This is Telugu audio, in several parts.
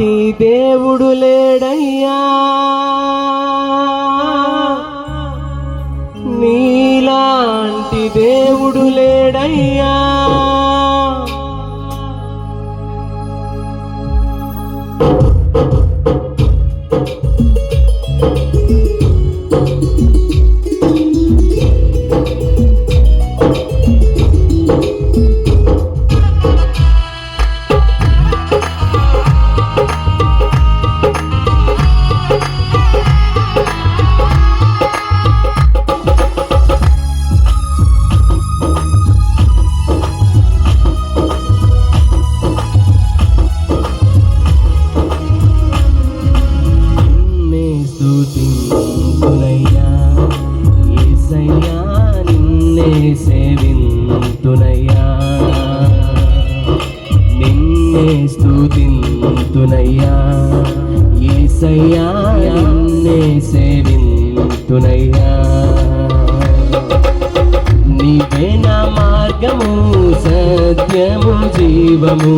నీలాంటి దేవుడు లేడయ్యా. నీలాంటి దేవుడు లేడయ్యా. నిన్నే సేవింతునయ్యా నిన్నే స్థుతింతునయ్యా ఏసయ్యా నిన్నే సేవింతునయ్యా. నీవే నా మార్గము సత్యము జీవము.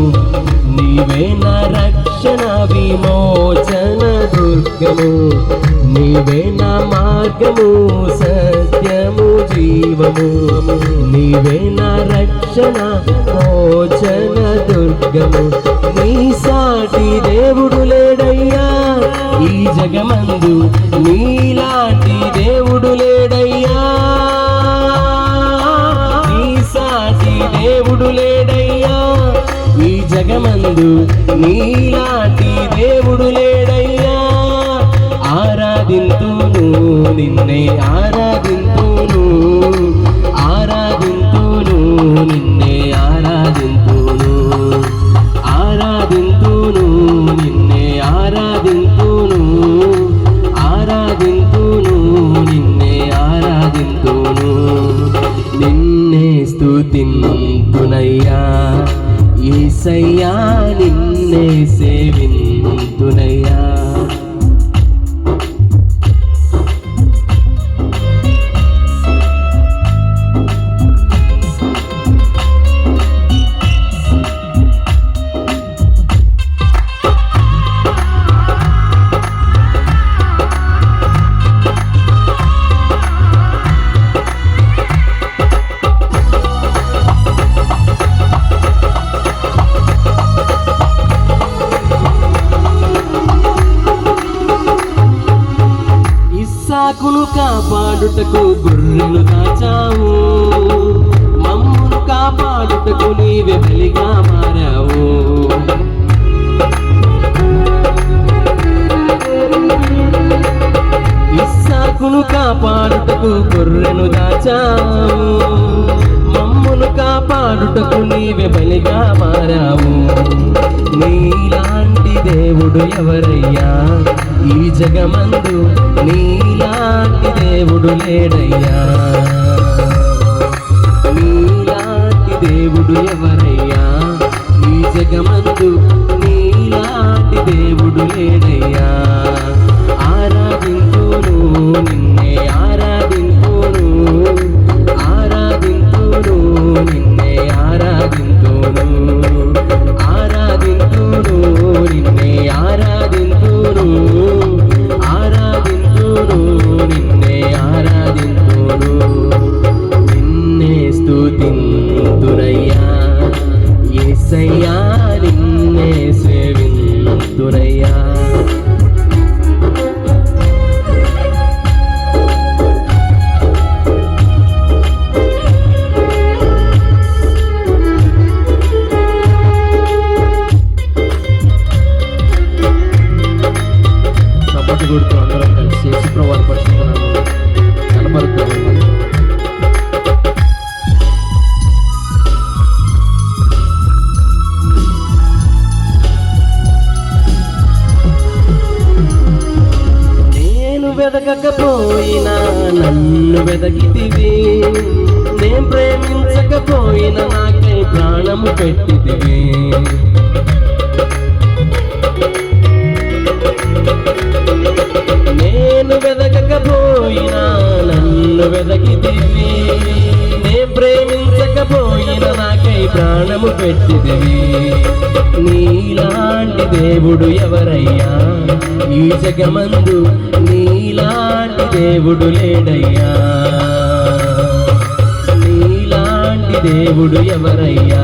నీవే నా రక్షణ విమోచన దుర్గము. నీవే నా మార్గము సత్యము జీవము నీవే నా రక్షణ. మోచన దుర్గము నీ సాటి దేవుడు లేడయ్యా. ఈ జగమందు నీలాంటి దేవుడు లేడయ్యా. నీ సాటి దేవుడు లేడయ్యా. ఈ జగమందు నీలాంటి దేవుడు లేడయ్యా. ఆరాధింతును నిన్నే ఆరాధింతును ఆరాధింతును నిన్నే ఆరాధింతును ఆరాధింతును నిన్నే ఆరాధింతును ఆరాధింతును నిన్నే ఆరాధింతును నిన్నే స్తుతింతునయ్యా యేసయ్యా నిన్నే సేవింతునయ్యా హక్కును కాపాడుటకు గొర్రెలు దాచావు. మమ్మును కాపాడుటకు నీవే బలిగా మారావు. ఇస్సాకును కాపాడుటకు గొర్రెను దాచావు. మమ్మును కాపాడుటకు నీవే బలిగా మారావు. నీలా దేవుడు ఎవరయ్యా? ఈ జగమందు నీలాంటి దేవుడు లేడయ్యా. నీలాంటి దేవుడు ఎవరయ్యా? ఈ జగమందు నీలాంటి దేవుడు లేడయ్యా. సేవింతురయ్యా చప్పటి వెదకకపోయినా నన్ను వెదకితివి. నేను ప్రేమించకపోయినా నాకై ప్రాణము పెట్టితివి. నేను వెదకకపోయినా నన్ను వెదకితివి. నేను ప్రేమించకపోయినా నాకై ప్రాణము పెట్టిదివి నీలాంటి దేవుడు ఎవరయ్యా? ఈ జగమందు నీలాంటి దేవుడు లేడయ్యా. నీలాంటి దేవుడు ఎవరయ్యా?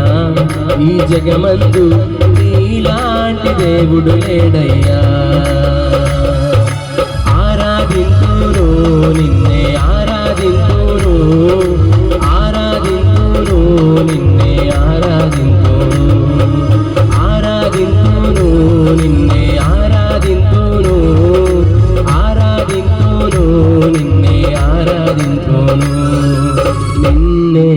ఈ జగమందు నీలాంటి దేవుడు లేడయ్యా. ఆరాధింతును నిన్ను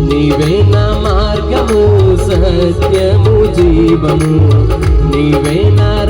నీవే నా మార్గము సత్యము జీవము. నీవే నా